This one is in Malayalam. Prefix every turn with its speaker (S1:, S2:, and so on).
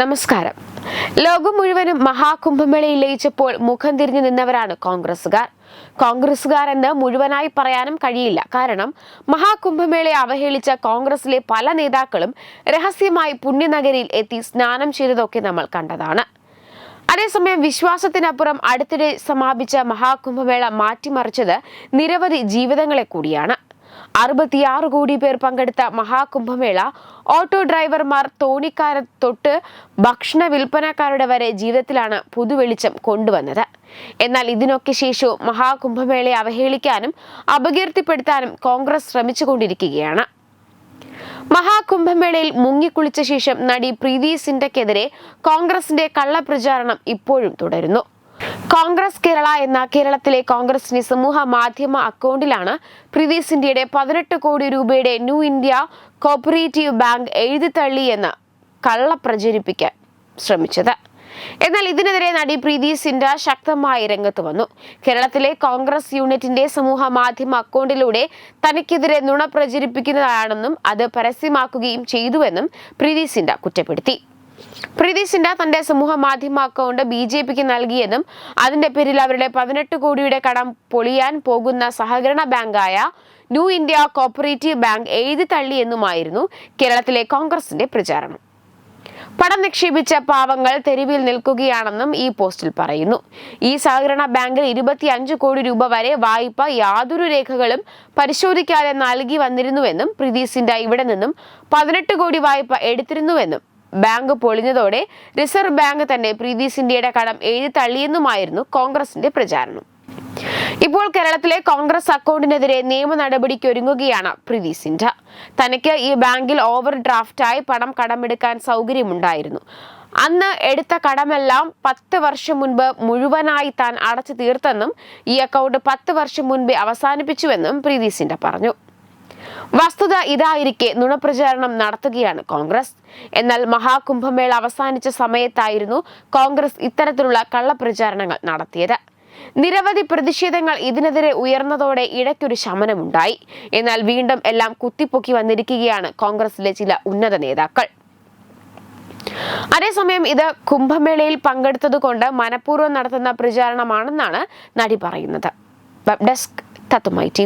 S1: നമസ്കാരം. ലോകം മുഴുവനും മഹാകുംഭമേളയിൽ ലയിച്ചപ്പോൾ മുഖം തിരിഞ്ഞു നിന്നവരാണ് കോൺഗ്രസുകാർ കോൺഗ്രസുകാർ എന്ന് മുഴുവനായി പറയാനും കഴിയില്ല. കാരണം മഹാകുംഭമേളയെ അവഹേളിച്ച കോൺഗ്രസിലെ പല നേതാക്കളും രഹസ്യമായി പുണ്യനഗരിയിൽ എത്തി സ്നാനം ചെയ്തതൊക്കെ നമ്മൾ കണ്ടതാണ്. അതേസമയം വിശ്വാസത്തിനപ്പുറം അടുത്തിടെ സമാപിച്ച മഹാകുംഭമേള മാറ്റിമറിച്ചത് നിരവധി ജീവിതങ്ങളെ കൂടിയാണ്. അറുപത്തിയാറ് കോടി പേർ പങ്കെടുത്ത മഹാകുംഭമേള ഓട്ടോ ഡ്രൈവർമാർ തോണിക്കാര തൊട്ട് ഭക്ഷണ വിൽപ്പനക്കാരുടെ വരെ ജീവിതത്തിലാണ് പുതുവെളിച്ചം കൊണ്ടുവന്നത്. എന്നാൽ ഇതിനൊക്കെ ശേഷവും മഹാകുംഭമേളയെ അവഹേളിക്കാനും അപകീർത്തിപ്പെടുത്താനും കോൺഗ്രസ് ശ്രമിച്ചുകൊണ്ടിരിക്കുകയാണ്. മഹാകുംഭമേളയിൽ മുങ്ങിക്കുളിച്ച ശേഷം നടി പ്രീതി സിൻഡയ്ക്കെതിരെ കോൺഗ്രസിന്റെ കള്ളപ്രചാരണം ഇപ്പോഴും തുടരുന്നു. കോൺഗ്രസ് കേരള എന്ന കേരളത്തിലെ കോൺഗ്രസിന്റെ സമൂഹ മാധ്യമ അക്കൗണ്ടിലാണ് പ്രീതി ഇന്ത്യയുടെ പതിനെട്ട് കോടി രൂപയുടെ ന്യൂ ഇന്ത്യ കോപ്പറേറ്റീവ് ബാങ്ക് എഴുതിത്തള്ളി എന്ന് കള്ള പ്രചരിപ്പിക്കാൻ ശ്രമിച്ചത്. എന്നാൽ ഇതിനെതിരെ നടി പ്രീതി സിൻഡ ശക്തമായി രംഗത്ത് വന്നു. കേരളത്തിലെ കോൺഗ്രസ് യൂണിറ്റിന്റെ സമൂഹ മാധ്യമ അക്കൗണ്ടിലൂടെ തനിക്കെതിരെ നുണ പ്രചരിപ്പിക്കുന്നതാണെന്നും അത് പരസ്യമാക്കുകയും ചെയ്തുവെന്നും പ്രീതി സിൻഡ കുറ്റപ്പെടുത്തി. പ്രീതി സിൻഡ തന്റെ സമൂഹ മാധ്യമ അക്കൗണ്ട് ബി ജെ പിക്ക് നൽകിയെന്നും അതിന്റെ പേരിൽ അവരുടെ പതിനെട്ട് കോടിയുടെ കടം പൊളിയാൻ പോകുന്ന സഹകരണ ബാങ്കായ ന്യൂ ഇന്ത്യ കോപ്പറേറ്റീവ് ബാങ്ക് എഴുതി തള്ളിയെന്നുമായിരുന്നു കേരളത്തിലെ കോൺഗ്രസിന്റെ പ്രചാരണം. പണം നിക്ഷേപിച്ച പാവങ്ങൾ തെരുവിൽ നിൽക്കുകയാണെന്നും ഈ പോസ്റ്റിൽ പറയുന്നു. ഈ സഹകരണ ബാങ്കിൽ ഇരുപത്തിയഞ്ച് കോടി രൂപ വരെ വായ്പ യാതൊരു രേഖകളും പരിശോധിക്കാതെ നൽകി വന്നിരുന്നുവെന്നും പ്രീതി സിൻഡ ഇവിടെ നിന്നും പതിനെട്ട് കോടി വായ്പ എടുത്തിരുന്നുവെന്നും ബാങ്ക് പൊളിഞ്ഞതോടെ റിസർവ് ബാങ്ക് തന്നെ പ്രീതി സിന്ധ്യയുടെ കടം എഴുതി തള്ളിയെന്നുമായിരുന്നു കോൺഗ്രസിന്റെ പ്രചാരണം. ഇപ്പോൾ കേരളത്തിലെ കോൺഗ്രസ് അക്കൗണ്ടിനെതിരെ നിയമ നടപടിക്ക് ഒരുങ്ങുകയാണ് പ്രീതി സിൻഡ തനിക്ക് ഈ ബാങ്കിൽ ഓവർ ഡ്രാഫ്റ്റായി പണം കടമെടുക്കാൻ സൗകര്യമുണ്ടായിരുന്നു. അന്ന് എടുത്ത കടമെല്ലാം പത്ത് വർഷം മുൻപ് മുഴുവനായി താൻ അടച്ചു തീർത്തെന്നും ഈ അക്കൗണ്ട് പത്ത് വർഷം മുൻപേ അവസാനിപ്പിച്ചുവെന്നും പ്രീതി സിൻഡ പറഞ്ഞു. വസ്തുത ഇതായിരിക്കെ നുണപ്രചാരണം നടത്തുകയാണ് കോൺഗ്രസ്. എന്നാൽ മഹാകുംഭമേള അവസാനിച്ച സമയത്തായിരുന്നു കോൺഗ്രസ് ഇത്തരത്തിലുള്ള കള്ളപ്രചാരണങ്ങൾ നടത്തിയത്. നിരവധി പ്രതിഷേധങ്ങൾ ഇതിനെതിരെ ഉയർന്നതോടെ ഇടയ്ക്കൊരു ശമനമുണ്ടായി. എന്നാൽ വീണ്ടും എല്ലാം കുത്തിപ്പൊക്കി വന്നിരിക്കുകയാണ് കോൺഗ്രസിലെ ചില ഉന്നത നേതാക്കൾ. അതേസമയം ഇത് കുംഭമേളയിൽ പങ്കെടുത്തതുകൊണ്ട് മനഃപൂർവം നടത്തുന്ന പ്രചാരണമാണെന്നാണ് നടി പറയുന്നത്. Web desk തത്തുമായി T